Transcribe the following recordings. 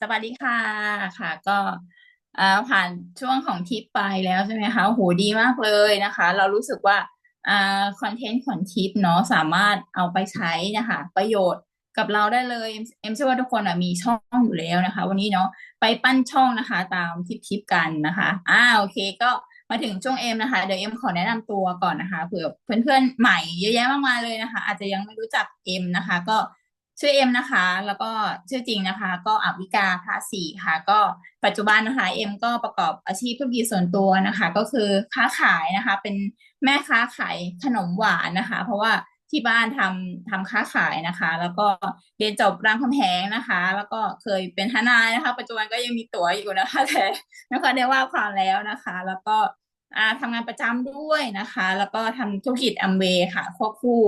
สวัสดีค่ะค่ะ ก็ผ่านช่วงของทริปไปแล้วใช่ไหมคะโหดีมากเลยนะคะ เรารู้สึกว่าอคอนเทนต์ของทริปเนาะสามารถเอาไปใช้นะคะ ประโยชน์กับเราได้เลย เอ็มเชื่อว่าทุกคนมีช่องอยู่แล้วนะคะ วันนี้เนาะไปปั้นช่องนะคะ ตามทริปทิปกันนะคะอ่าโอเคก็มาถึงช่วงเอ็มนะคะ เดี๋ยวเอ็มขอแนะนำตัวก่อนนะคะเผื่อเพื่อนๆใหม่เยอะแยะมากมายเลยนะคะ อาจจะยังไม่รู้จักเอ็มนะคะ ก็ ชื่อเอ็มนะคะ แล้วก็ชื่อจริงนะคะ ก็อวิกาภาษีค่ะ ก็ปัจจุบันนะคะเอ็มก็ประกอบอาชีพธุรกิจส่วนตัวนะคะ ก็คือค้าขายนะคะ เป็นแม่ค้าขายขนมหวานนะคะ เพราะว่าที่บ้านทำทำค้าขายนะคะ แล้วก็เรียนจบรามคำแหงนะคะ แล้วก็เคยเป็นทนายนะคะ ปัจจุบันก็ยังมีตั๋วอยู่นะคะแต่ไม่ค่อยได้ว่าความแล้วนะคะ แล้วก็อาทำงานประจำด้วยนะคะ แล้วก็ทำธุรกิจแอมเวย์ค่ะควบคู่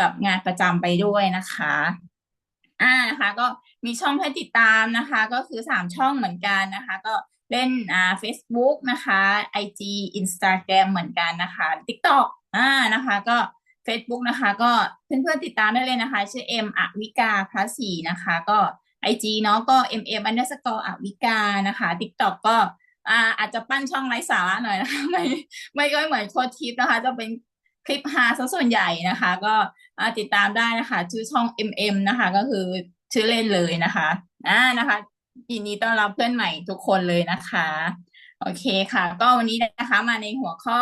กับงานประจำไปด้วยนะคะ อ่านะคะก็มีช่องให้ติดตามนะคะ ก็คือสามช่องเหมือนกันนะคะ ก็เล่นอ่า Facebook นะคะ IG Instagram เหมือนกันนะคะ TikTok อ่านะคะ ก็ Facebook นะคะ ก็เพื่อนๆติดตามได้เลยนะคะ ชื่อ M อวิกาพระศรีนะคะ ก็ IG เนาะก็ M M underscore อวิกานะคะ TikTok ก็อ่าอาจจะปั้นช่องไร้สาระหน่อยนะคะ ไม่ไม่ก็เหมือนโค้ดทิปนะคะ จะเป็น คลิปฮาซะส่วนใหญ่นะคะ ก็ติดตามได้นะคะชื่อช่อง MM นะคะ ก็คือชื่อเล่นเลยนะคะอ่านะคะยินดีต้อนรับเพื่อนใหม่ทุกคนเลยนะคะ โอเคค่ะ ก็วันนี้นะคะมาในหัวข้อ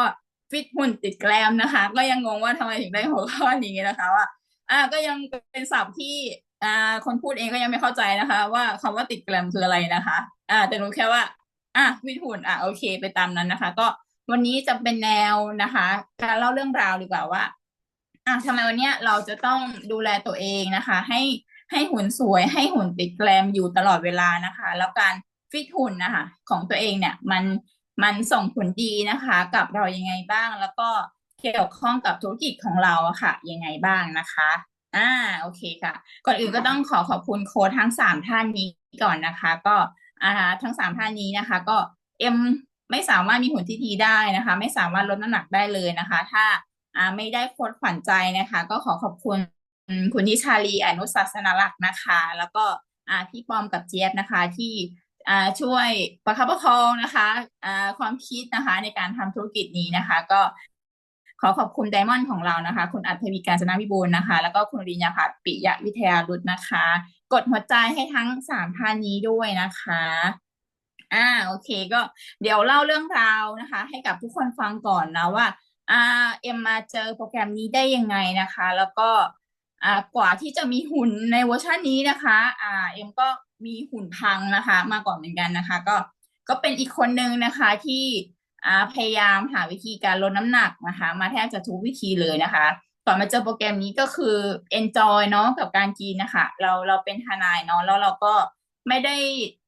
ฟิตหุ่นติดแกรมนะคะ ก็ยังงงว่าทำไมถึงได้หัวข้อนี้นะคะว่าอ่าก็ยังเป็นศัพท์ที่อ่าคนพูดเองก็ยังไม่เข้าใจนะคะ ว่าคำว่าติดแกรมคืออะไรนะคะ อ่าแต่รู้แค่ว่า อะฟิตหุ่นอะโอเค ไปตามนั้นนะคะ ก็ วันนี้จะเป็นแนวนะคะ การเล่าเรื่องราวดีกว่าว่าอะทำไมวันนี้เราจะต้องดูแลตัวเองนะคะ ให้ให้หุ่นสวย ให้หุ่นติดแกรมอยู่ตลอดเวลานะคะ แล้วการฟิตหุ่นนะคะของตัวเองเนี่ยมันมันส่งผลดีนะคะ กับเรายังไงบ้าง แล้วก็เกี่ยวข้องกับธุรกิจของเราอะค่ะยังไงบ้างนะคะอ่าโอเคค่ะ ก่อนอื่นก็ต้องขอขอบคุณโค้ชทั้งสามท่านนี้ก่อนนะคะ ก็อ่าทั้งสามท่านนี้นะคะ ก็เอ็ม ไม่สามารถมีหุ่นที่ดีได้นะคะ ไม่สามารถลดน้ำหนักได้เลยนะคะ ถ้าไม่ได้โค้ดขวัญใจนะคะ ก็ขอขอบคุณคุณนิชาลีอนุศาสนลักษณ์นะคะ แล้วก็พี่ปอมกับเจี๊ยบนะคะที่ช่วยประคับประคองนะคะความคิดนะคะในการทำธุรกิจนี้นะคะ ก็ขอขอบคุณไดมอนด์ของเรานะคะ คุณอัธวิการจนาวิบูลนะคะ แล้วก็คุณริญญาภัทรปิยะวิทยารุตนะคะ กดหัวใจให้ทั้งสามท่านนี้ด้วยนะคะ อ่าโอเคก็เดี๋ยวเล่าเรื่องราวนะคะ ให้กับทุกคนฟังก่อนนะว่าอ่าเอ็มมาเจอโปรแกรมนี้ได้ยังไงนะคะ แล้วก็อ่ากว่าที่จะมีหุ่นในเวอร์ชันนี้นะคะอ่าเอ็มก็มีหุ่นพังนะคะ มาก่อนเหมือนกันนะคะ ก็ก็เป็นอีกคนนึงนะคะที่อ่าพยายามหาวิธีการลดน้ำหนักนะคะ มาแทบจะทุกวิธีเลยนะคะก่อนมาเจอโปรแกรมนี้ก็คือ enjoy เนาะกับการกินนะคะ เราเราเป็นทนายเนาะแล้วเราก็ไม่ได้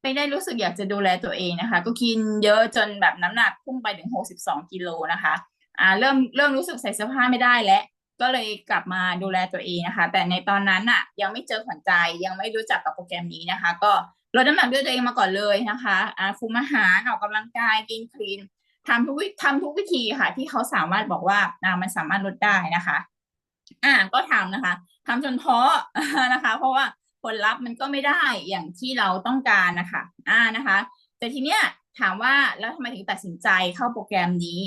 ไม่ได้รู้สึกอยากจะดูแลตัวเองนะคะ ก็กินเยอะจนแบบน้ำหนักพุ่งไปถึงหกสิบสองกิโลนะคะ อ่า เริ่มเริ่มรู้สึกใส่เสื้อผ้าไม่ได้แล้วก็เลยกลับมาดูแลตัวเองนะคะ แต่ในตอนนั้นอะยังไม่เจอขวัญใจยังไม่รู้จักกับโปรแกรมนี้นะคะ ก็ลดน้ำหนักด้วยตัวเองมาก่อนเลยนะคะอ่าคุมอาหารออกกำลังกายกินคลีนทำทุกทำทุกวิธีค่ะ ที่เขาสามารถบอกว่าอ่ามันสามารถลดได้นะคะ อ่าก็ทำนะคะทำจนท้อนะคะ เพราะว่า ผลลัพธ์มันก็ไม่ได้อย่างที่เราต้องการนะคะอ่านะคะ แต่ทีเนี้ยถามว่าแล้วทำไมถึงตัดสินใจเข้าโปรแกรมนี้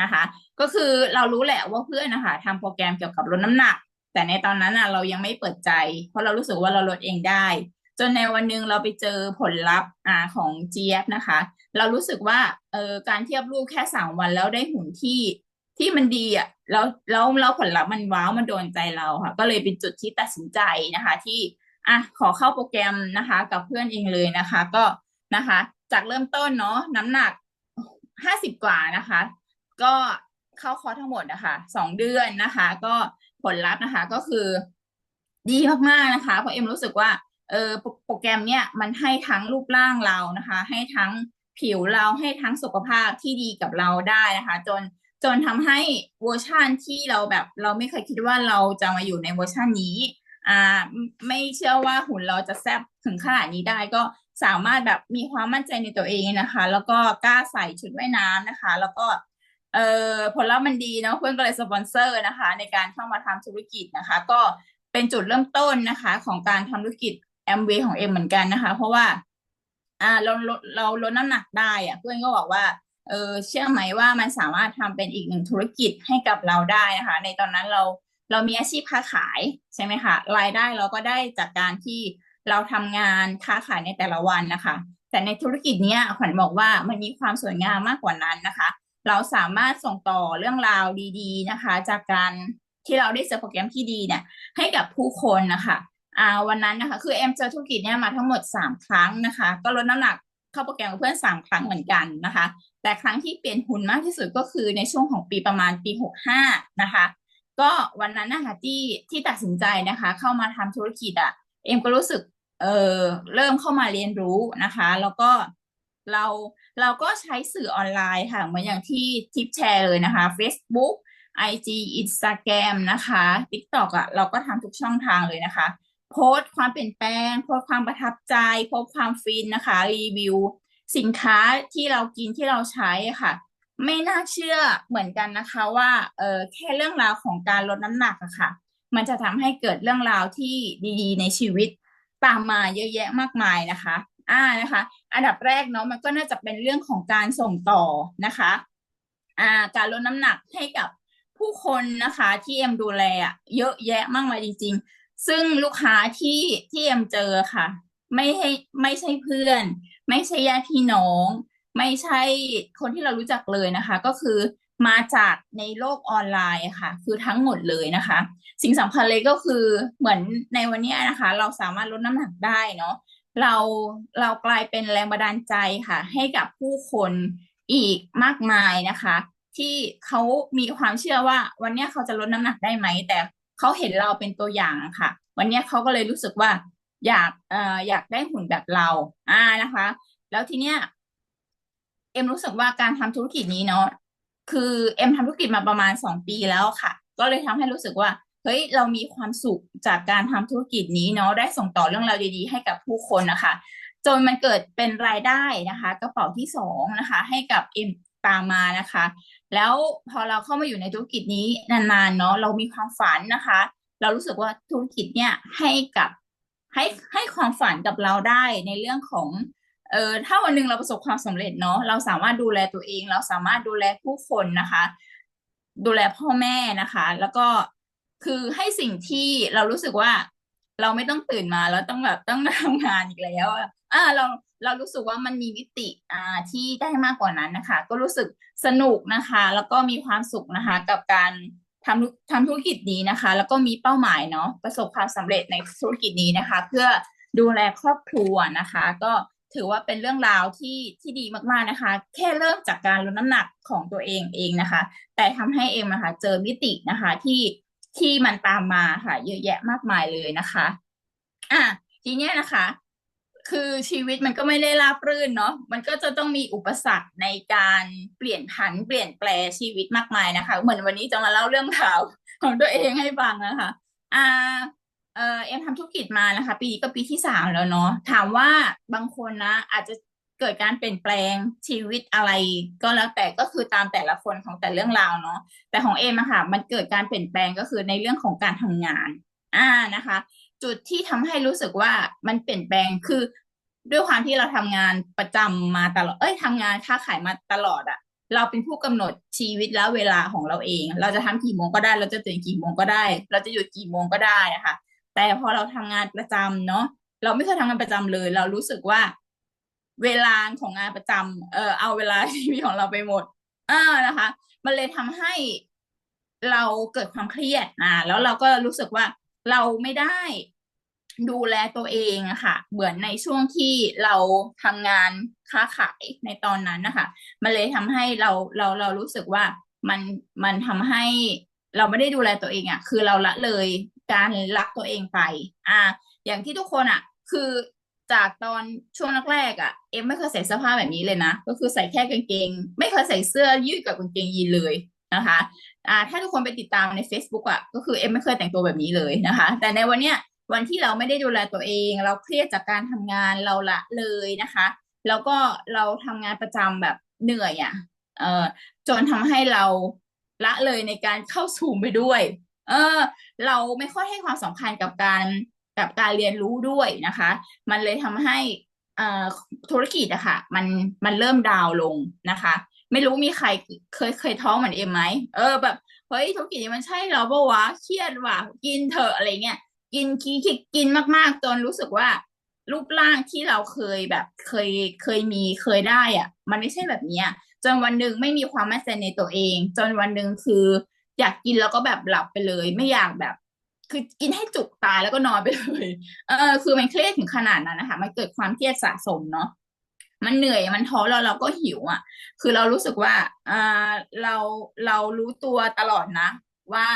นะคะ ก็คือเรารู้แหละว่าเพื่อนนะคะทำโปรแกรมเกี่ยวกับลดน้ำหนัก แต่ในตอนนั้นอะเรายังไม่เปิดใจ เพราะเรารู้สึกว่าเราลดเองได้ จนในวันหนึ่งเราไปเจอผลลัพธ์อ่าของเจี๊ยบนะคะ เรารู้สึกว่าเออการเทียบรูปแค่สามวันแล้วได้หุ่นที่ที่มันดีอะแล้วแล้วแล้วผลลัพธ์มันว้าวมันโดนใจเราค่ะ ก็เลยเป็นจุดที่ตัดสินใจนะคะ ที่ อะขอเข้าโปรแกรมนะคะ กับเพื่อนเองเลยนะคะ ก็นะคะ จากเริ่มต้นเนาะน้ำหนักห้าสิบกว่านะคะ ก็เข้าคอร์สทั้งหมดนะคะสองเดือนนะคะ ก็ผลลัพธ์นะคะก็คือ ดีมากๆนะคะ เพราะเอ็มรู้สึกว่าเออโปรแกรมเนี้ยมันให้ทั้งรูปร่างเรานะคะ ให้ทั้งผิวเราให้ทั้งสุขภาพที่ดีกับเราได้นะคะ จนจนทำให้เวอร์ชั่นที่เราแบบเราไม่เคยคิดว่าเราจะมาอยู่ในเวอร์ชั่นนี้ อ่าไม่เชื่อว่าหุ่นเราจะแซ่บถึงขนาดนี้ได้ก็สามารถแบบมีความมั่นใจในตัวเองนะคะ แล้วก็กล้าใส่ชุดว่ายน้ำนะคะ แล้วก็เออผลลัพธ์มันดีเนาะเพื่อนก็เลยสปอนเซอร์นะคะ ในการเข้ามาทำธุรกิจนะคะ ก็เป็นจุดเริ่มต้นนะคะ ของการทำธุรกิจแอมเวของเอ็มเหมือนกันนะคะ เพราะว่า อ่าเราลดเราลดน้ำหนักได้อะเพื่อนก็บอกว่าเออเชื่อไหมว่ามันสามารถทำเป็นอีกหนึ่งธุรกิจให้กับเราได้นะคะ ในตอนนั้นเรา เรามีอาชีพค้าขายใช่ไหมคะรายได้เราก็ได้จากการที่เราทำงานค้าขายในแต่ละวันนะคะ แต่ในธุรกิจเนี้ยขวัญบอกว่ามันมีความสวยงามมากกว่านั้นนะคะ เราสามารถส่งต่อเรื่องราวดีๆนะคะ จากการที่เราได้เจอโปรแกรมที่ดีเนี่ย ให้กับผู้คนนะคะอ่าวันนั้นนะคะ คือเอ็มเจอธุรกิจเนี่ยมาทั้งหมดสามครั้งนะคะ ก็ลดน้ำหนักเข้าโปรแกรมกับเพื่อนสามครั้งเหมือนกันนะคะ แต่ครั้งที่เปลี่ยนหุ่นมากที่สุดก็คือในช่วงของปีประมาณปีหกห้านะคะ ก็วันนั้นนะคะที่ที่ตัดสินใจนะคะ เข้ามาทำธุรกิจอะ่ะ เอ็มก็รู้สึกเออเริ่มเข้ามาเรียนรู้นะคะ แล้วก็เราเราก็ใช้สื่อออนไลน์ค่ะเหมือนอย่างที่ทิปแชร์เลยนะคะ Facebook IG Instagram นะคะ TikTok อะเราก็ทำทุกช่องทางเลยนะคะ โพสต์ความเปลี่ยนแปลง โพสต์ความประทับใจ โพสต์ความฟินนะคะ รีวิว สินค้าที่เรากินที่เราใช้ค่ะ ไม่น่าเชื่อเหมือนกันนะคะว่าเออแค่เรื่องราวของการลดน้ำหนักอะค่ะ มันจะทำให้เกิดเรื่องราวที่ดีๆ ในชีวิตตามมาเยอะแยะมากมายนะคะ อ่านะคะ อันดับแรกเนาะมันก็น่าจะเป็นเรื่องของการส่งต่อนะคะอ่าการลดน้ำหนักให้กับผู้คนนะคะที่เอ็มดูแลอะเยอะแยะมากมายจริง ๆ ซึ่งลูกค้าที่ที่เอ็มเจอค่ะ ไม่ให้ไม่ใช่เพื่อน ไม่ใช่ญาติพี่น้อง ไม่ใช่คนที่เรารู้จักเลยนะคะ ก็คือมาจากในโลกออนไลน์ค่ะ คือทั้งหมดเลยนะคะ สิ่งสำคัญเลยก็คือเหมือนในวันนี้นะคะ เราสามารถลดน้ำหนักได้เนาะเราเรากลายเป็นแรงบันดาลใจค่ะ ให้กับผู้คนอีกมากมายนะคะ ที่เขามีความเชื่อว่า วันนี้เขาจะลดน้ำหนักได้ไหม แต่เขาเห็นเราเป็นตัวอย่างค่ะ วันนี้เขาก็เลยรู้สึกว่าอยากเอ่ออยากได้หุ่นแบบเราอ่านะคะ แล้วทีเนี้ย อ็มรู้สึกว่าการทำธุรกิจนี้เนาะคือเอ็มทำธุรกิจมาประมาณสองปีแล้วค่ะ ก็เลยทำให้รู้สึกว่าเฮ้ยเรามีความสุขจากการทำธุรกิจนี้เนาะได้ส่งต่อเรื่องราวดีๆ ให้กับผู้คนนะคะ จนมันเกิดเป็นรายได้นะคะ กระเป๋าที่สองนะคะ ให้กับเอ็มตามมานะคะ แล้วพอเราเข้ามาอยู่ในธุรกิจนี้นานๆเนาะเรามีความฝันนะคะ เรารู้สึกว่าธุรกิจเนี่ยให้กับให้ให้ความฝันกับเราได้ในเรื่องของ เออถ้าวันหนึ่งเราประสบความสำเร็จเนาะเราสามารถดูแลตัวเอง เราสามารถดูแลผู้คนนะคะ ดูแลพ่อแม่นะคะ แล้วก็คือให้สิ่งที่เรารู้สึกว่าเราไม่ต้องตื่นมาแล้วต้องแบบต้องทำงานอีกแล้วอ่าเราเรารู้สึกว่ามันมีมิติอ่าที่ได้มากกว่านั้นนะคะ ก็รู้สึกสนุกนะคะ แล้วก็มีความสุขนะคะ กับการทำธุทำธุรกิจนี้นะคะ แล้วก็มีเป้าหมายเนาะประสบความสำเร็จในธุรกิจนี้นะคะ เพื่อดูแลครอบครัวนะคะ ก็ ถือว่าเป็นเรื่องราวที่ที่ดีมากๆนะคะ แค่เริ่มจากการลดน้ำหนักของตัวเองเองนะคะ แต่ทำให้เอ็มนะคะ เจอมิตินะคะที่ที่มันตามมาค่ะ เยอะแยะมากมายเลยนะคะ อะทีเนี้ยนะคะ คือชีวิตมันก็ไม่ได้ราบรื่นเนาะมันก็จะต้องมีอุปสรรคในการเปลี่ยนผันเปลี่ยนแปลงชีวิตมากมายนะคะ เหมือนวันนี้จะมาเล่าเรื่องราวของตัวเองให้ฟังนะคะ อ่า เออเอ็มทำธุรกิจมานะคะ ปีนี้ก็ปีที่สามแล้วเนาะถามว่าบางคนนะ อาจจะเกิดการเปลี่ยนแปลงชีวิตอะไร ก็แล้วแต่ก็คือตามแต่ละคนของแต่เรื่องราวเนาะแต่ของเอ็มอะค่ะ มันเกิดการเปลี่ยนแปลงก็คือในเรื่องของการทำงาน อ่านะคะ จุดที่ทำให้รู้สึกว่ามันเปลี่ยนแปลงคือด้วยความที่เราทำงานประจำมาตลอดเอ้ยทำงานค้าขายมาตลอดอะเราเป็นผู้กำหนดชีวิตและเวลาของเราเอง เราจะทำกี่โมงก็ได้ เราจะตื่นกี่โมงก็ได้ เราจะหยุดกี่โมงก็ได้นะคะ แต่พอเราทำงานประจำเนาะเราไม่เคยทำงานประจำเลย เรารู้สึกว่า เวลาของงานประจำเออเอาเวลาชีวิตของเราไปหมด เอ่านะคะ มันเลยทำให้เราเกิดความเครียดนะแล้วเราก็รู้สึกว่าเราไม่ได้ดูแลตัวเองอะค่ะ เหมือนในช่วงที่เราทำงานค้าขายในตอนนั้นนะคะ มันเลยทำให้เราเราเรารู้สึกว่ามันมันทำให้เราไม่ได้ดูแลตัวเองอะคือเราละเลย การรักตัวเองไป อ่า อย่างที่ทุกคนอะคือจากตอนช่วงแรกๆอะ เอ็มไม่เคยใส่เสื้อผ้าแบบนี้เลยนะ ก็คือใส่แค่กางเกง ไม่เคยใส่เสื้อยืดกับกางเกงยีนเลยนะคะ อ่า ถ้าทุกคนไปติดตามใน Facebook อะ ก็คือเอ็มไม่เคยแต่งตัวแบบนี้เลยนะคะ แต่ในวันเนี้ยวันที่เราไม่ได้ดูแลตัวเอง เราเครียดจากการทำงานเราละเลยนะคะ แล้วก็เราทำงานประจำแบบเหนื่อยอะ เออจนทำให้เราละเลยในการเข้าสู่ไปด้วย เออ เราไม่ค่อยให้ความสำคัญกับการกับการเรียนรู้ด้วยนะคะ มันเลยทำให้เอ่อธุรกิจอะค่ะ มันมันเริ่มดาวลงนะคะ ไม่รู้มีใครเคยเคยท้องเหมือนเอ็มไหมเออแบบเฮ้ยธุรกิจนี้มันใช่เราปะวะเครียดว่ะกินเถอะอะไรเงี้ยกินกินกินกินมากๆจนรู้สึกว่า รูปร่างที่เราเคยแบบเคยเคยมีเคยได้อะมันไม่ใช่แบบเนี้ยจนวันหนึ่งไม่มีความมั่นใจในตัวเอง จนวันหนึ่งคือ อยากกินแล้วก็แบบหลับไปเลย ไม่อยากแบบ คือกินให้จุกตายแล้วก็นอนไปเลยเออคือมันเครียดถึงขนาดนั้นนะคะ มันเกิดความเครียดสะสมเนาะมันเหนื่อยมันท้อแล้วเราก็หิวอะ คือเรารู้สึกว่าอ่าเราเรารู้ตัวตลอดนะ ว่า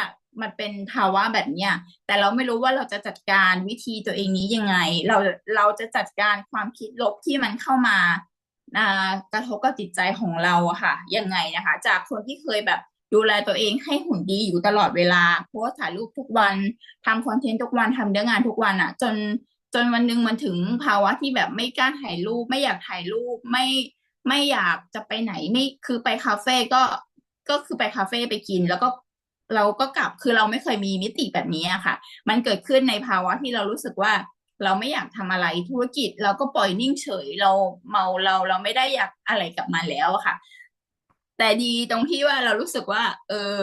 มันเป็นภาวะแบบเนี้ยแต่เราไม่รู้ว่าเราจะจัดการวิธีตัวเองนี้ยังไง เราเราจะจัดการความคิดลบที่มันเข้ามาอ่ากระทบกับจิตใจของเราอะค่ะยังไงนะคะ จากคนที่เคยแบบ ดูแลตัวเองให้หุ่นดีอยู่ตลอดเวลาโพสถ่ายรูปทุกวันทำคอนเทนต์ทุกวันทำเนื้องานทุกวันอะจนจนวันหนึ่งมันถึงภาวะที่แบบไม่กล้าถ่ายรูป ไม่อยากถ่ายรูปไม่ไม่อยากจะไปไหนไม่คือไปคาเฟ่ก็ก็คือไปคาเฟ่ไปกิน แล้วก็เราก็กลับคือเราไม่เคยมีมิติแบบนี้อะค่ะ มันเกิดขึ้นในภาวะที่เรารู้สึกว่า เราไม่อยากทำอะไรธุรกิจ เราก็ปล่อยนิ่งเฉยเราเมาเราเราไม่ได้อยากอะไรกับมันแล้วอะค่ะ แต่ดีตรงที่ว่าเรารู้สึกว่า เออ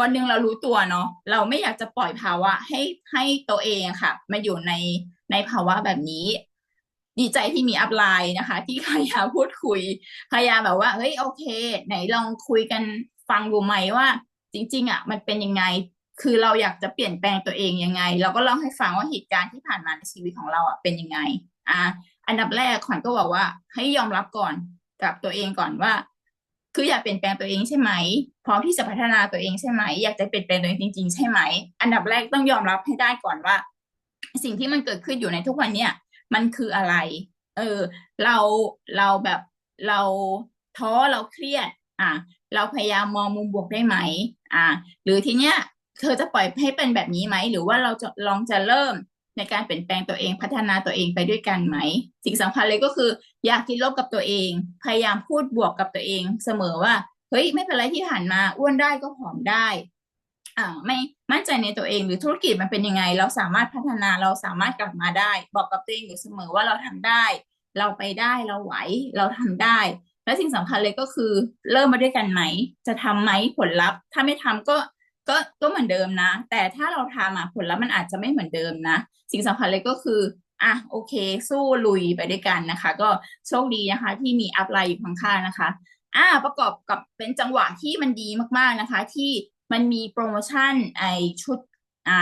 วันหนึ่งเรารู้ตัวเนาะเราไม่อยากจะปล่อยภาวะให้ให้ตัวเองค่ะมาอยู่ในในภาวะแบบนี้ ดีใจที่มีอัพไลน์นะคะ ที่พยายามพูดคุยพยายามแบบว่าเฮ้ยโอเค ไหนลองคุยกันฟังดูไหมว่า จริง ๆอะมันเป็นยังไงคือเราอยากจะเปลี่ยนแปลงตัวเองยังไง เราก็เล่าให้ฟังว่าเหตุการณ์ที่ผ่านมาในชีวิตของเราอะเป็นยังไง อะอันดับแรกขวัญก็บอกว่าให้ยอมรับก่อนกับตัวเองก่อนว่า คืออยากเปลี่ยนแปลงตัวเองใช่ไหมพร้อมที่จะพัฒนาตัวเองใช่ไหม อยากจะเปลี่ยนแปลงตัวเองจริงๆใช่ไหม อันดับแรกต้องยอมรับให้ได้ก่อนว่า สิ่งที่มันเกิดขึ้นอยู่ในทุกวันเนี่ย มันคืออะไร เออ เราเราแบบเราท้อเราเครียด อะ เราพยายามมองมุมบวกได้ไหม อะ หรือทีเนี้ยเธอจะปล่อยให้เป็นแบบนี้ไหม หรือว่าเราจะลองจะเริ่ม ในการเปลี่ยนแปลงตัวเองพัฒนาตัวเองไปด้วยกันไหม สิ่งสำคัญเลยก็คือ อยากคิดลบกับตัวเอง พยายามพูดบวกกับตัวเองเสมอว่าเฮ้ยไม่เป็นไรที่ผ่านมาอ้วนได้ก็ผอมได้อ่าไม่มั่นใจในตัวเองหรือธุรกิจมันเป็นยังไง เราสามารถพัฒนาเราสามารถกลับมาได้ บอกกับตัวเองอยู่เสมอว่าเราทำได้ เราไปได้เราไหวเราทำได้ และสิ่งสำคัญเลยก็คือ เริ่มมาด้วยกันไหม จะทำไหมผลลัพธ์ ถ้าไม่ทำก็ ก็ก็เหมือนเดิมนะ แต่ถ้าเราทำอะผลลัพธ์มันอาจจะไม่เหมือนเดิมนะ สิ่งสำคัญเลยก็คืออะโอเค สู้ลุยไปด้วยกันนะคะ ก็โชคดีนะคะ ที่มีอัพไลน์อยู่ข้างๆนะคะ อ่าประกอบกับเป็นจังหวะที่มันดีมากๆนะคะ ที่มันมีโปรโมชั่นไอชุดอ่า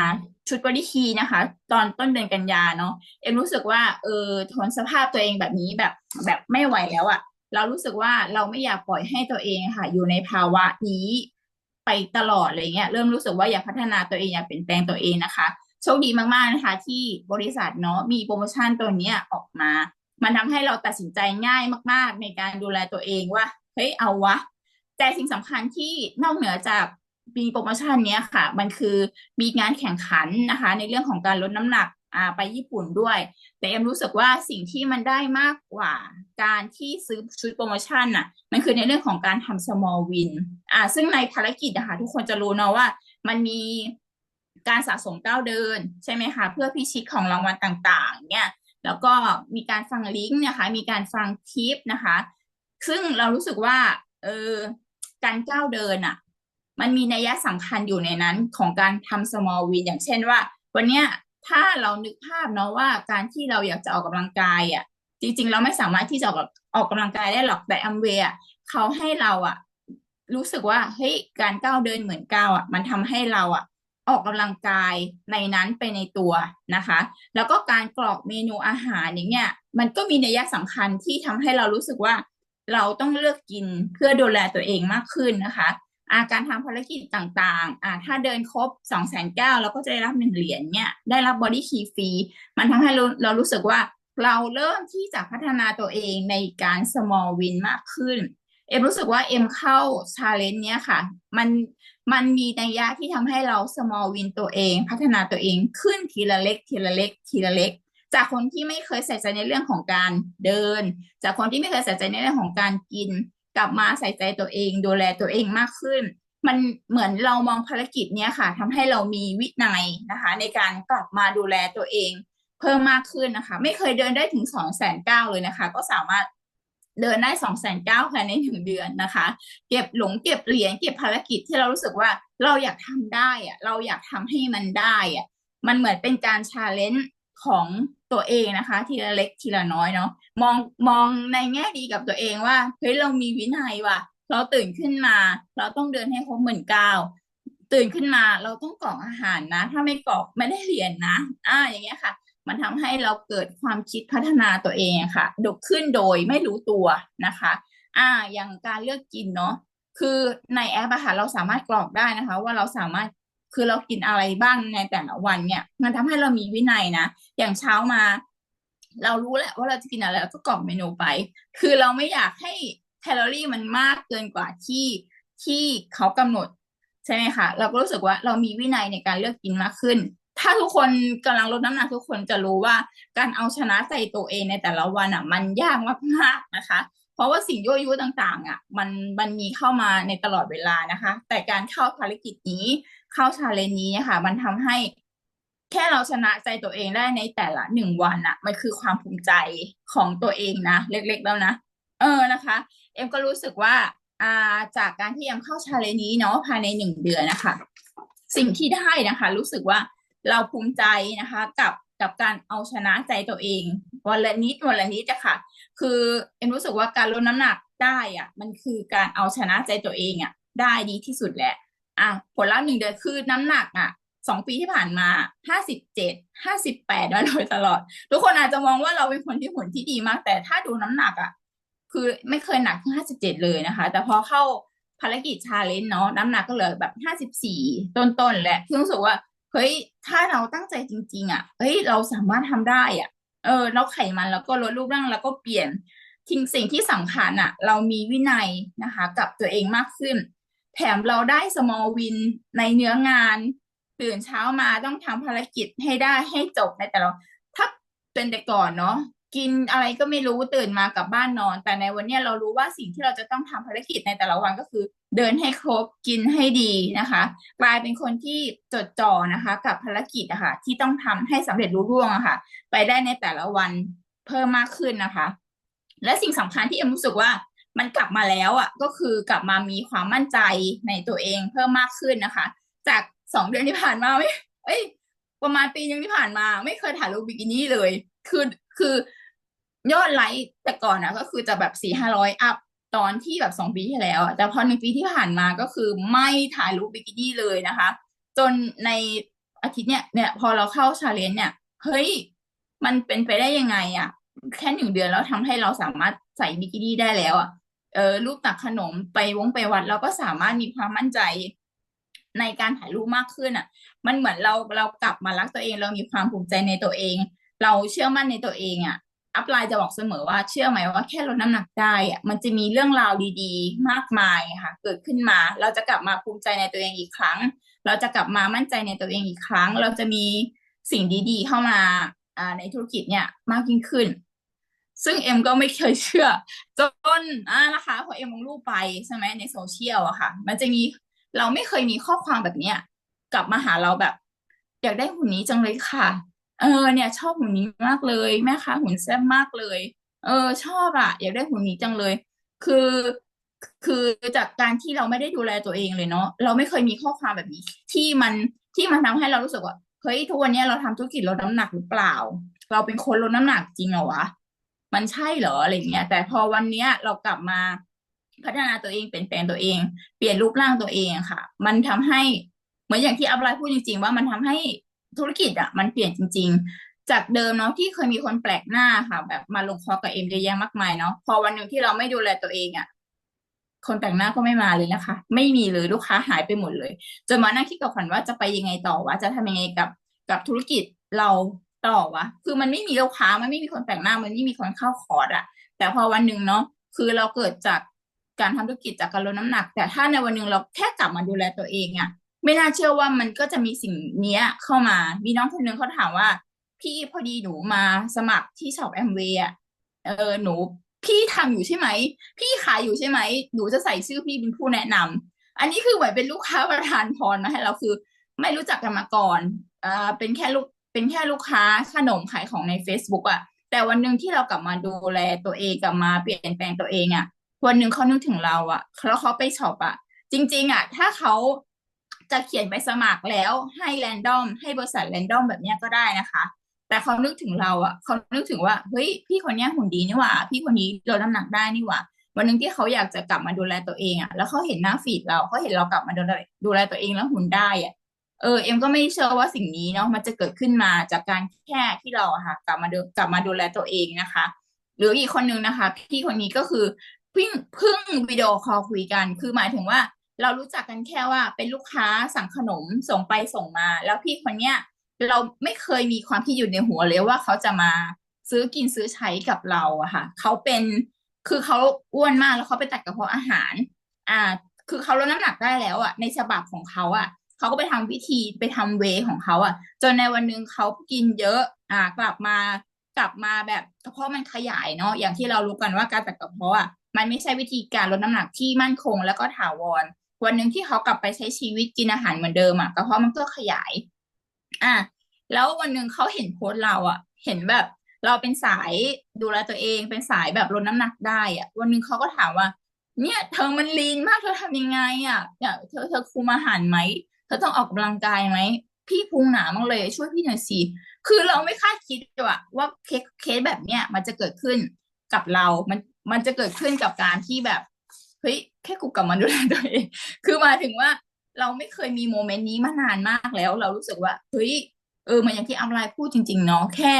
ชุดบอดี้คีนะคะ ตอนต้นเดือนกันยาเนาะเอ็มรู้สึกว่าเออทนสภาพตัวเองแบบนี้แบบแบบไม่ไหวแล้วอะเรารู้สึกว่าเราไม่อยากปล่อยให้ตัวเองค่ะ อยู่ในภาวะนี้ ไปตลอดอะไรเงี้ยเริ่มรู้สึกว่าอยากพัฒนาตัวเองอยากเปลี่ยนแปลงตัวเองนะคะ โชคดีมากๆนะคะที่บริษัทเนาะมีโปรโมชั่นตัวเนี้ยออกมา มันทำให้เราตัดสินใจง่ายมาก ๆ ในการดูแลตัวเองว่าเฮ้ยเอาวะ แต่สิ่งสำคัญที่นอกเหนือจากมีโปรโมชั่นเนี้ยค่ะ มันคือมีงานแข่งขันนะคะ ในเรื่องของการลดน้ำหนัก อ่าไปญี่ปุ่นด้วย แต่เอ็มรู้สึกว่าสิ่งที่มันได้มากกว่า การที่ซื้อชุดโปรโมชั่นน่ะ มันคือในเรื่องของการทำ small win อ่า ซึ่งในภารกิจนะคะทุกคนจะรู้เนาะว่า มันมีการสะสมก้าวเดิน ใช่ไหมคะ เพื่อพิชิตของรางวัลต่างๆ เนี่ย แล้วก็มีการฟังลิงก์นะคะ มีการฟังทิปนะคะ ซึ่งเรารู้สึกว่า เออ การก้าวเดินอะมันมีนัยสำคัญอยู่ในนั้นของการทำ small win อย่างเช่นว่า วันเนี้ย ถ้าเรานึกภาพเนาะว่าการที่เราอยากจะออกกำลังกายอะจริง ๆ เราไม่สามารถที่จะออกออกกำลังกายได้หรอกแต่อัมเวย์เขาให้เราอะรู้สึกว่าเฮ้ยการก้าวเดินเหมือนก้าวอะมันทำให้เราอะออกกำลังกายในนั้นไปในตัวนะคะ แล้วก็การกรอกเมนูอาหารอย่างเงี้ยมันก็มีนัยสำคัญที่ทำให้เรารู้สึกว่า เราต้องเลือกกินเพื่อดูแลตัวเองมากขึ้นนะคะ อาการทำภารกิจต่างๆอ่าถ้าเดินครบสองแสนเก้าเราก็จะได้รับหนึ่งเหรียญเนี่ยได้รับบอดี้คีฟรีมันทำให้เราเรารู้สึกว่าเราเริ่มที่จะพัฒนาตัวเองในการ small win มากขึ้น เอ็มรู้สึกว่าเอ็มเข้าชาเลนจ์เนี้ยค่ะ มันมันมีนัยยะที่ทำให้เรา small win ตัวเอง พัฒนาตัวเองขึ้นทีละเล็ก ทีละเล็ก ทีละเล็ก จากคนที่ไม่เคยใส่ใจในเรื่องของการเดิน จากคนที่ไม่เคยใส่ใจในเรื่องของการกิน กลับมาใส่ใจตัวเอง ดูแลตัวเองมากขึ้น มันเหมือนเรามองภารกิจเนี้ยค่ะทำให้เรามีวินัยนะคะ ในการกลับมาดูแลตัวเอง เพิ่มมากขึ้นนะคะ ไม่เคยเดินได้ถึงสองแสนเก้าเลยนะคะ ก็สามารถเดินได้สองแสนเก้าภายในหนึ่งเดือนนะคะ เก็บหลงเก็บเหรียญเก็บภารกิจที่เรารู้สึกว่าเราอยากทำได้อะเราอยากทำให้มันได้อะมันเหมือนเป็นการชาเลนจ์ ของตัวเองนะคะ ทีละเล็กทีละน้อยเนาะมองมองในแง่ดีกับตัวเองว่าเฮ้ยเรามีวินัยว่ะ เราตื่นขึ้นมา เราต้องเดินให้ครบหมื่นเก้าตื่นขึ้นมาเราต้องกรอกอาหารนะ ถ้าไม่กรอกไม่ได้เรียนนะ อ่าอย่างเงี้ยค่ะ มันทำให้เราเกิดความคิดพัฒนาตัวเองค่ะดกขึ้นโดยไม่รู้ตัวนะคะ อ่าอย่างการเลือกกินเนาะคือในแอปอะค่ะเราสามารถกรอกได้นะคะ ว่าเราสามารถ คือเรากินอะไรบ้างในแต่ละวันเนี่ย มันทำให้เรามีวินัยนะ อย่างเช้ามา เรารู้แหละว่าเราจะกินอะไรเราก็กรอกเมนูไป คือเราไม่อยากให้แคลอรี่มันมากเกินกว่าที่ที่เขากำหนดใช่ไหมคะเราก็รู้สึกว่าเรามีวินัยในการเลือกกินมากขึ้น ถ้าทุกคนกำลังลดน้ำหนักทุกคนจะรู้ว่าการเอาชนะใจตัวเองในแต่ละวันอะ มันยากมากๆนะคะ เพราะว่าสิ่งยั่วยุต่างๆอะมันมันมีเข้ามาในตลอดเวลานะคะ แต่การเข้าภารกิจนี้เข้าชาเลนจ์นี้ค่ะ มันทำให้แค่เราชนะใจตัวเองได้ในแต่ละหนึ่งวันอะมันคือความภูมิใจของตัวเองนะ เล็กๆแล้วนะ เออนะคะ เอ็มก็รู้สึกว่าอ่าจากการที่เอ็มเข้าชาเลนจ์นี้เนาะภายในหนึ่งเดือนนะคะ สิ่งที่ได้นะคะ รู้สึกว่าเราภูมิใจนะคะ กับ กับการเอาชนะใจตัวเอง วันละนิดวันละนิดอะค่ะ คือเอ็มรู้สึกว่าการลดน้ำหนักได้อะมันคือการเอาชนะใจตัวเองอะ ได้ดีที่สุดแหละ อะผลลัพธ์หนึ่งเดือนคือน้ำหนักอะสองปีที่ผ่านมาห้าสิบเจ็ดห้าสิบแปดมาโดยตลอด ทุกคนอาจจะมองว่าเราเป็นคนที่หุ่นที่ดีมาก แต่ถ้าดูน้ำหนักอะคือไม่เคยหนักถึงห้าสิบเจ็ดเลยนะคะ แต่พอเข้าภารกิจชาเลนจ์เนาะน้ำหนักก็เหลือแบบห้าสิบสี่ต้นๆแหละคือรู้สึกว่า เฮ้ยถ้าเราตั้งใจจริง ๆ อะเฮ้ยเราสามารถทำได้อะ เออ เราไขมันแล้วก็ลดรูปร่างแล้วก็เปลี่ยนทิ้งสิ่งที่สำคัญอะ เรามีวินัยนะคะ กับตัวเองมากขึ้น แถมเราได้ small win ในเนื้องานตื่นเช้ามาต้องทำภารกิจให้ได้ให้จบในแต่ละถ้าเป็นแต่ก่อนเนาะ กินอะไรก็ไม่รู้ตื่นมากลับบ้านนอน แต่ในวันนี้เรารู้ว่าสิ่งที่เราจะต้องทำภารกิจในแต่ละวันก็คือ เดินให้ครบกินให้ดีนะคะ กลายเป็นคนที่จดจ่อนะคะ กับภารกิจอะค่ะที่ต้องทำให้สำเร็จรุ่ร่วงอะค่ะ ไปได้ในแต่ละวันเพิ่มมากขึ้นนะคะ และสิ่งสำคัญที่เอ็มรู้สึกว่ามันกลับมาแล้วอะก็คือกลับมามีความมั่นใจในตัวเองเพิ่มมากขึ้นนะคะ จากสองเดือนที่ผ่านมาไม่เอ้ยประมาณปีนึงที่ผ่านมา ไม่เคยถ่ายรูปบิกินี่เลย คือคือ ยอดไลค์แต่ก่อนนะก็คือจะแบบสี่ห้าร้อยอัพตอนที่แบบสองปีที่แล้วอะแต่พอหนึ่งปีที่ผ่านมาก็คือไม่ถ่ายรูปบิกินี่เลยนะคะ จนในอาทิตย์เนี้ยเนี่ยพอเราเข้าชาเลนจ์เนี่ยเฮ้ยมันเป็นไปได้ยังไงอะแค่หนึ่งเดือนแล้วทำให้เราสามารถใส่บิกินี่ได้แล้วอะเออรูปตักขนมไปวงไปวัด เราก็สามารถมีความมั่นใจในการถ่ายรูปมากขึ้นอะ มันเหมือนเราเรากลับมารักตัวเอง เรามีความภูมิใจในตัวเอง เราเชื่อมั่นในตัวเองอะ อัพไลน์จะบอกเสมอว่าเชื่อไหมว่าแค่ลดน้ำหนักได้อะมันจะมีเรื่องราวดีๆ มากมายค่ะ เกิดขึ้นมา เราจะกลับมาภูมิใจในตัวเองอีกครั้ง เราจะกลับมามั่นใจในตัวเองอีกครั้ง เราจะมีสิ่งดี ๆ เข้ามาอ่าในธุรกิจเนี่ยมากยิ่งขึ้น ซึ่งเอ็มก็ไม่เคยเชื่อ จนอ่านะคะพอเอ็มลงรูปไปใช่ไหมในโซเชียลอะค่ะ มันจะมีเราไม่เคยมีข้อความแบบเนี้ยกลับมาหาเราแบบ อยากได้หุ่นนี้จังเลยค่ะ เออเนี่ยชอบหุ่นนี้มากเลยแม่ค้าหุ่นแซ่บมากเลย เออ ชอบอะ อยากได้หุ่นนี้จังเลย คือคือจากการที่เราไม่ได้ดูแลตัวเองเลยเนาะเราไม่เคยมีข้อความแบบนี้ ที่มันที่มันทำให้เรารู้สึกว่าเฮ้ยทุกวันนี้เราทำธุรกิจลดน้ำหนักหรือเปล่า เราเป็นคนลดน้ำหนักจริงเหรอวะมันใช่เหรออะไรเงี้ย แต่พอวันเนี้ยเรากลับมาพัฒนาตัวเองเปลี่ยนแปลงตัวเอง เปลี่ยนรูปร่างตัวเองค่ะ มันทำให้เหมือนอย่างที่อัพไลน์พูดจริง ๆ ว่ามันทำให้ ธุรกิจอะมันเปลี่ยนจริง ๆ จากเดิมเนาะที่เคยมีคนแปลกหน้าค่ะ แบบมาลงคอร์สกับเอ็มเยอะแยะมากมายเนาะพอวันหนึ่งที่เราไม่ดูแลตัวเองอะคนแต่งหน้าก็ไม่มาเลยนะคะ ไม่มีเลยลูกค้าหายไปหมดเลยจนมานั่งคิดกับขวัญว่าจะไปยังไงต่อวะจะทำยังไงกับกับธุรกิจเราต่อวะคือมันไม่มีลูกค้ามันไม่มีคนแต่งหน้ามันไม่มีคนเข้าคอร์สอะแต่พอวันหนึ่งเนาะคือเราเกิดจากการทำธุรกิจจากการลดน้ำหนัก แต่ถ้าในวันหนึ่งเราแค่กลับมาดูแลตัวเองอะ ไม่น่าเชื่อว่ามันก็จะมีสิ่งเนี้ยเข้ามา มีน้องคนนึงเขาถามว่า พี่พอดีหนูมาสมัครที่ช็อปแอมเวย์อะเออหนู พี่ทำอยู่ใช่ไหม พี่ขายอยู่ใช่ไหม หนูจะใส่ชื่อพี่เป็นผู้แนะนำอันนี้คือเหมือนเป็นลูกค้าประทานพรมาให้เราคือ ไม่รู้จักกันมาก่อนอ่าเป็นแค่ลูกเป็นแค่ลูกค้าขนมขายของใน Facebook อะแต่วันหนึ่งที่เรากลับมาดูแลตัวเองกลับมาเปลี่ยนแปลงตัวเองอะวันหนึ่งเขานึกถึงเราอะแล้วเขาไปช็อปอะจริง ๆอะถ้าเขา จะเขียนไปสมัครแล้วให้แรนดอมให้บริษัทแรนดอมแบบนี้ก็ได้นะคะ แต่เขานึกถึงเราอะเขานึกถึงว่าเฮ้ยพี่คนนี้หุ่นดีนี่หว่า พี่คนนี้ลดน้ำหนักได้นี่หว่าวันหนึ่งที่เขาอยากจะกลับมาดูแลตัวเองอะแล้วเขาเห็นหน้าฟีดเราเขาเห็นเรากลับมาดูแลดูแลตัวเองแล้วหุ่นได้อะเออเอ็มก็ไม่เชื่อว่าสิ่งนี้เนาะมันจะเกิดขึ้นมาจากการแค่ที่เราอะค่ะ กลับมาดูกลับมาดูแลตัวเองนะคะ หรืออีกคนนึงนะคะ พี่คนนี้ก็คือเพิ่งเพิ่งวิดีโอคอลคุยกัน คือหมายถึงว่า เรารู้จักกันแค่ว่าเป็นลูกค้าสั่งขนมส่งไปส่งมา แล้วพี่คนเนี้ยเราไม่เคยมีความคิดอยู่ในหัวเลยว่าเขาจะมาซื้อกินซื้อใช้กับเราอะค่ะเขาเป็นคือเขาอ้วนมากแล้วเขาไปตัดกระเพาะอาหาร อ่า คือเขาลดน้ำหนักได้แล้วอะในฉบับของเขาอะเขาก็ไปทำวิธีไปทำเวของเขาอะจนในวันหนึ่งเขากินเยอะ อ่า กลับมากลับมาแบบกระเพาะมันขยายเนาะอย่างที่เรารู้กันว่าการตัดกระเพาะอะมันไม่ใช่วิธีการลดน้ำหนักที่มั่นคงแล้วก็ถาวร วันหนึ่งที่เขากลับไปใช้ชีวิตกินอาหารเหมือนเดิมอะกระเพาะมันก็ขยาย อะแล้ววันหนึ่งเขาเห็นโพสต์เราอะเห็นแบบ เราเป็นสายดูแลตัวเองเป็นสายแบบลดน้ำหนักได้อะวันหนึ่งเขาก็ถามว่า เนี่ยเธอมันลีนมากเธอทำยังไงอะเนี่ยเธอเธอคุมอาหารไหมเธอต้องออกกำลังกายไหมพี่พุงหนามากเลย ช่วยพี่หน่อยสิคือเราไม่คาดคิดว่าว่าเคสเคสแบบเนี้ยมันจะเกิดขึ้นกับเรา มันมันจะเกิดขึ้นกับการที่แบบ เฮ้ยแค่กูกลับมาดูแลตัวเองคือหมายถึงว่าเราไม่เคยมีโมเมนต์นี้มานานมากแล้ว เรารู้สึกว่าเฮ้ยเออมันอย่างที่อัมไลน์พูดจริง ๆ เนาะแค่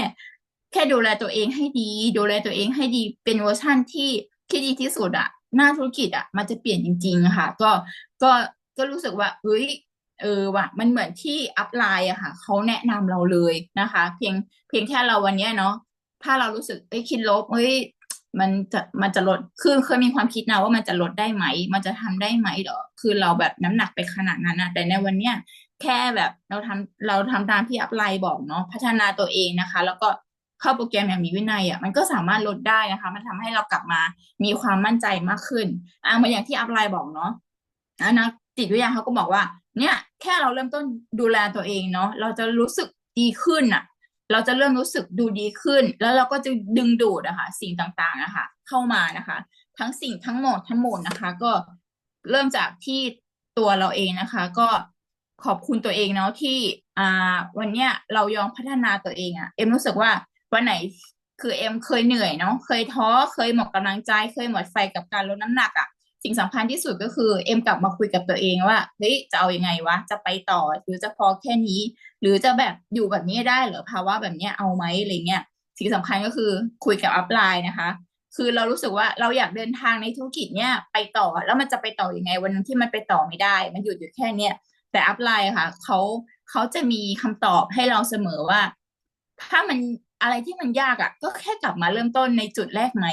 แค่ดูแลตัวเองให้ดี ดูแลตัวเองให้ดีเป็นเวอร์ชั่นที่ที่ดีที่สุดอะหน้าธุรกิจอะมันจะเปลี่ยนจริง ๆ ค่ะ ก็ก็ก็รู้สึกว่าเฮ้ยเออว่ะมันเหมือนที่อัพไลน์อะค่ะเขาแนะนำเราเลยนะคะ เพียงเพียงแค่เราวันเนี้ยเนาะถ้าเรารู้สึกเอ้ยคิดลบเฮ้ย มันจะมันจะลดคือเคยมีความคิดนะว่ามันจะลดได้ไหม มันจะทำได้ไหมเหรอ คือเราแบบน้ำหนักไปขนาดนั้นนะแต่ในวันเนี้ยแค่แบบเราทำเราทำตามที่อัพไลน์บอกเนาะพัฒนาตัวเองนะคะ แล้วก็เข้าโปรแกรมอย่างมีวินัยอะมันก็สามารถลดได้นะคะ มันทำให้เรากลับมามีความมั่นใจมากขึ้นอ่าเหมือย่างที่อัพไลน์บอกเนาะอะนักจิตวิทยาเขาก็บอกว่า เนี่ย แค่เราเริ่มต้นดูแลตัวเองเนาะเราจะรู้สึกดีขึ้นอะ เราจะเริ่มรู้สึกดูดีขึ้น แล้วเราก็จะดึงดูดอะค่ะสิ่งต่างๆนะคะเข้ามานะคะ ทั้งสิ่งทั้งหมดทั้งหมดนะคะ ก็เริ่มจากที่ตัวเราเองนะคะ ก็ขอบคุณตัวเองเนาะที่อ่าวันเนี้ยเรายอมพัฒนาตัวเองอะเอ็มรู้สึกว่าวันไหนคือเอ็มเคยเหนื่อยเนาะเคยท้อเคยหมดกำลังใจ เคยหมดไฟกับการลดน้ำหนักอะ สิ่งสำคัญที่สุดก็คือเอ็มกลับมาคุยกับตัวเองว่าเฮ้ยจะเอาอยัางไงวะ จะไปต่อหรือจะพอแค่นี้ หรือจะแบบอยู่แบบนี้ได้หรือภาวะแบบนี้เอาไหมอะไรเงี้ยสิ่งสำคัญก็คือคุยกับอัพไลน์นะคะ คือเรารู้สึกว่าเราอยากเดินทางในธุรกิจเนี้ยไปต่อแล้วมันจะไปต่ออยังไง วันนึงที่มันไปต่อไม่ได้ มันหยุดอยู่แค่เนี้ยแต่อัพไลน์ค่ะเขาเขาจะมีคำตอบให้เราเสมอว่า ถ้ามันอะไรที่มันยากอะ ก็แค่กลับมาเริ่มต้นในจุดแรกไหม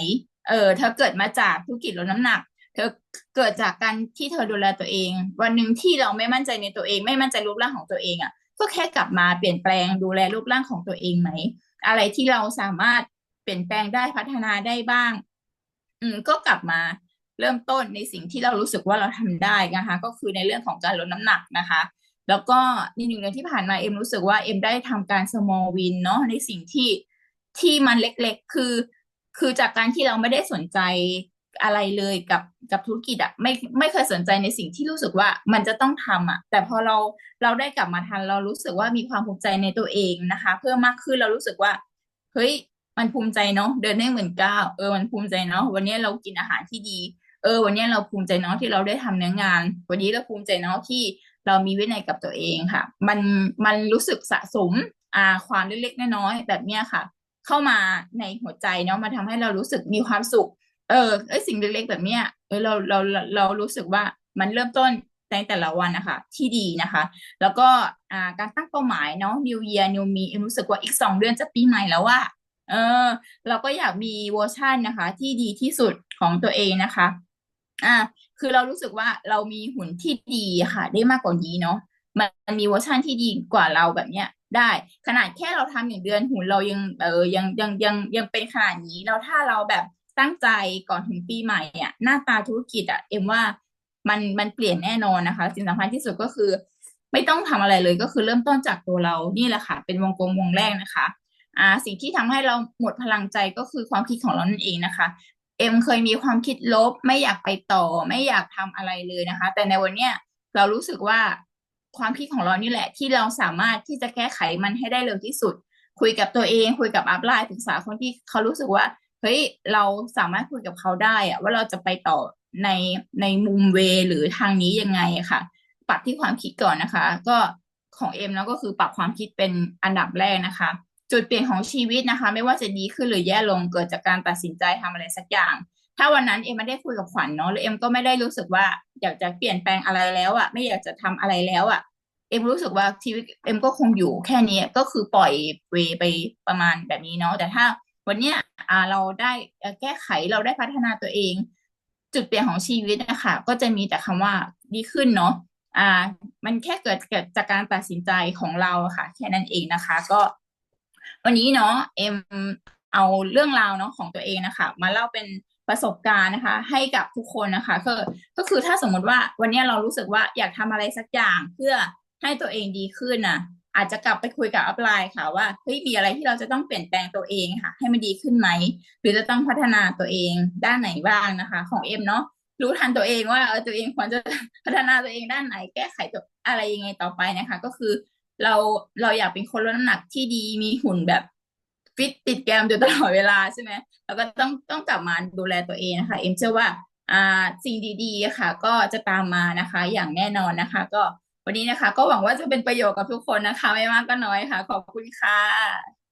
เออเธอเกิดมาจากธุรกิจลดน้ำหนัก เธอเกิดจากการที่เธอดูแลตัวเอง วันหนึ่งที่เราไม่มั่นใจในตัวเอง ไม่มั่นใจรูปร่างของตัวเองอะ ก็แค่กลับมาเปลี่ยนแปลงดูแลรูปร่างของตัวเองไหม อะไรที่เราสามารถเปลี่ยนแปลงได้พัฒนาได้บ้าง อืม ก็กลับมาเริ่มต้นในสิ่งที่เรารู้สึกว่าเราทำได้นะคะ ก็คือในเรื่องของการลดน้ำหนักนะคะ แล้วก็ในหนึ่งเดือนที่ผ่านมาเอ็มรู้สึกว่าเอ็มได้ทำการ small win เนาะในสิ่งที่ที่มันเล็กๆ คือ คือจากการที่เราไม่ได้สนใจ อะไรเลยกับกับธุรกิจอะไม่ไม่เคยสนใจในสิ่งที่รู้สึกว่ามันจะต้องทำอะแต่พอเราเราได้กลับมาทันเรารู้สึกว่ามีความภูมิใจในตัวเองนะคะ เพิ่มมากขึ้นเรารู้สึกว่าเฮ้ยมันภูมิใจเนาะเดินได้เหมือนก้าวเออมันภูมิใจเนาะวันนี้เรากินอาหารที่ดี เออ วันนี้เราภูมิใจเนาะที่เราได้ทำเนื้องาน วันนี้เราภูมิใจเนาะที่เรามีวินัยกับตัวเองค่ะ มันมันรู้สึกสะสมอ่าความเล็กๆน้อยๆแบบเนี้ยค่ะ เข้ามาในหัวใจเนาะมาทำให้เรารู้สึกมีความสุข เออไอสิ่งเล็กๆแบบเนี้ยเออเราเราเราเรารู้สึกว่ามันเริ่มต้นในแต่ละวันนะคะที่ดีนะคะ แล้วก็อ่าการตั้งเป้าหมายเนาะ New Year New Me รู้สึกว่าอีกสองเดือนจะปีใหม่แล้วว่าเออ เราก็อยากมีเวอร์ชันนะคะ ที่ดีที่สุดของตัวเองนะคะ อ่า คือเรารู้สึกว่าเรามีหุ่นที่ดีค่ะ ได้มากกว่านี้เนาะมันมีเวอร์ชันที่ดีกว่าเราแบบเนี้ยได้ ขนาดแค่เราทำอย่างเดือนหุ่นเรายังเออยังยังยังยังเป็นขนาดนี้แล้วถ้าเราแบบ ตั้งใจก่อนถึงปีใหม่อะหน้าตาธุรกิจอะเอ็มว่ามันมันเปลี่ยนแน่นอนนะคะสิ่งสำคัญที่สุดก็คือ ไม่ต้องทำอะไรเลยก็คือเริ่มต้นจากตัวเรานี่แหละค่ะ เป็นวงกลมวงแรกนะคะอ่าสิ่งที่ทำให้เราหมดพลังใจก็คือความคิดของเรานั่นเองนะคะ เอ็มเคยมีความคิดลบ ไม่อยากไปต่อ ไม่อยากทำอะไรเลยนะคะ แต่ในวันเนี้ยเรารู้สึกว่าความคิดของเรานี่แหละ ที่เราสามารถที่จะแก้ไขมันให้ได้เร็วที่สุด คุยกับตัวเอง คุยกับอัพไลน์ปรึกษาคนที่เขารู้สึกว่า เฮ้ยเราสามารถคุยกับเขาได้อะว่าเราจะไปต่อในในมุมเวหรือทางนี้ยังไงอะค่ะ ปรับที่ความคิดก่อนนะคะ ก็ของเอ็มแล้วก็คือปรับความคิดเป็นอันดับแรกนะคะ จุดเปลี่ยนของชีวิตนะคะ ไม่ว่าจะดีขึ้นหรือแย่ลงเกิดจากการตัดสินใจทำอะไรสักอย่าง ถ้าวันนั้นเอ็มไม่ได้คุยกับขวัญเนาะแล้วเอ็มก็ไม่ได้รู้สึกว่าอยากจะเปลี่ยนแปลงอะไรแล้วอะไม่อยากจะทำอะไรแล้วอะเอ็มรู้สึกว่าชีวิตเอ็มก็คงอยู่แค่นี้ก็คือปล่อยเวไปประมาณแบบนี้เนาะแต่ถ้า วันเนี้ยเราได้แก้ไขเราได้พัฒนาตัวเอง จุดเปลี่ยนของชีวิตนะคะก็จะมีแต่คำว่าดีขึ้นเนาะอ่า มันแค่เกิดเกิดจากการตัดสินใจของเราค่ะ แค่นั้นเองนะคะ ก็ วันนี้เนาะเอ็มเอาเรื่องราวเนาะของตัวเองนะคะ มาเล่าเป็นประสบการณ์นะคะ ให้กับทุกคนนะคะก็ก็คือถ้าสมมติว่าวันนี้เรารู้สึกว่าอยากทำอะไรสักอย่างเพื่อให้ตัวเองดีขึ้นน่ะ อาจจะกลับไปคุยกับอัพไลน์ค่ะว่าเฮ้ยมีอะไรที่เราจะต้องเปลี่ยนแปลงตัวเองค่ะ ให้มันดีขึ้นไหมหรือจะต้องพัฒนาตัวเองด้านไหนบ้างนะคะ ของเอ็มเนาะรู้ทันตัวเองว่าเออตัวเองควรจะพัฒนาตัวเองด้านไหน แก้ไขตัวอะไรยังไงต่อไปนะคะ ก็คือเราเราอยากเป็นคนลดน้ำหนักที่ดีมีหุ่นแบบฟิตติดแกมอยู่ตลอดเวลาใช่ไหมแล้วก็ต้องต้องกลับมาดูแลตัวเองนะคะ เอ็มเชื่อว่าอ่าสิ่งดีๆค่ะ ก็จะตามมานะคะ อย่างแน่นอนนะคะ ก็ วันนี้นะคะ ก็หวังว่าจะเป็นประโยชน์กับทุกคนนะคะ ไม่มากก็น้อยค่ะ ขอบคุณค่ะ